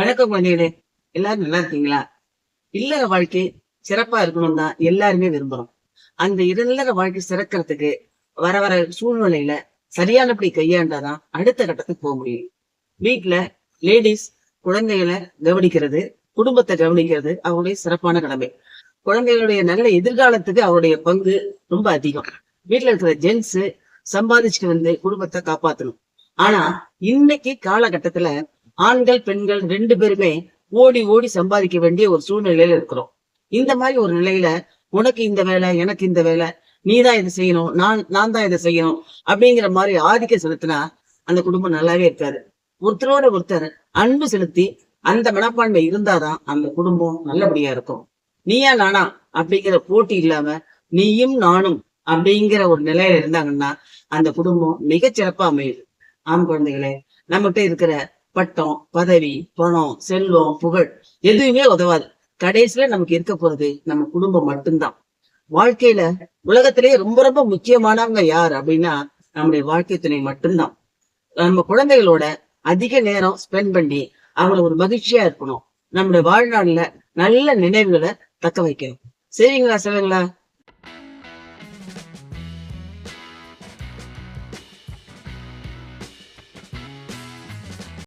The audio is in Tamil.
வணக்கம் மணியனே. எல்லாரும் நல்லா இருக்கீங்களா? இல்லற வாழ்க்கை சிறப்பா இருக்கணும் தான் எல்லாருமே விரும்புறோம். அந்த இல்லற வாழ்க்கை சிறக்கிறதுக்கு வர வர சூழ்நிலையில சரியானபடி கையாண்டாதான் அடுத்த கட்டத்துக்கு போக முடியும். வீட்டுல லேடிஸ் குழந்தைகளை கவனிக்கிறது குடும்பத்தை கவனிக்கிறது அவங்களுடைய சிறப்பான கடமை. குழந்தைகளுடைய நல்ல எதிர்காலத்துக்கு அவருடைய பங்கு ரொம்ப அதிகம். வீட்டுல இருக்கிற ஜென்ஸ் சம்பாதிச்சுட்டு வந்து குடும்பத்தை காப்பாத்தணும். ஆனா இன்னைக்கு காலகட்டத்துல ஆண்கள் பெண்கள் ரெண்டு பேருமே ஓடி ஓடி சம்பாதிக்க வேண்டிய ஒரு சூழ்நிலையில இருக்கிறோம். இந்த மாதிரி ஒரு நிலையில உனக்கு இந்த வேலை எனக்கு இந்த வேலை நீ தான் இதை செய்யணும் நான் நான் தான் இதை செய்யணும் அப்படிங்கிற மாதிரி ஆதிக்கம் செலுத்தினா அந்த குடும்பம் நல்லாவே இருக்காது. ஒருத்தரோட ஒருத்தர் அன்பு செலுத்தி அந்த மனப்பான்மை இருந்தாதான் அந்த குடும்பம் நல்லபடியா இருக்கும். நீயா நானா அப்படிங்கிற போட்டி இல்லாம நீயும் நானும் அப்படிங்கிற ஒரு நிலையில இருந்தாங்கன்னா அந்த குடும்பம் மிகச்சிறப்பா அமையுது. ஆம் குழந்தைகளே நம்மகிட்ட இருக்கிற பட்டம் பதவி பணம் செல்வம் புகழ் எதுவுமே உதவாது. கடைசியில நமக்கு இருக்க போறது நம்ம குடும்பம் மட்டும்தான். வாழ்க்கையில உலகத்திலேயே ரொம்ப ரொம்ப முக்கியமானவங்க யார் அப்படின்னா நம்முடைய வாழ்க்கை துணை மட்டும்தான். நம்ம குழந்தைகளோட அதிக நேரம் ஸ்பெண்ட் பண்ணி அவங்கள ஒரு மகிழ்ச்சியா இருக்கணும். நம்முடைய வாழ்நாள்ல நல்ல நினைவுகளை தக்க வைக்கணும். சரிங்களா சிவங்களா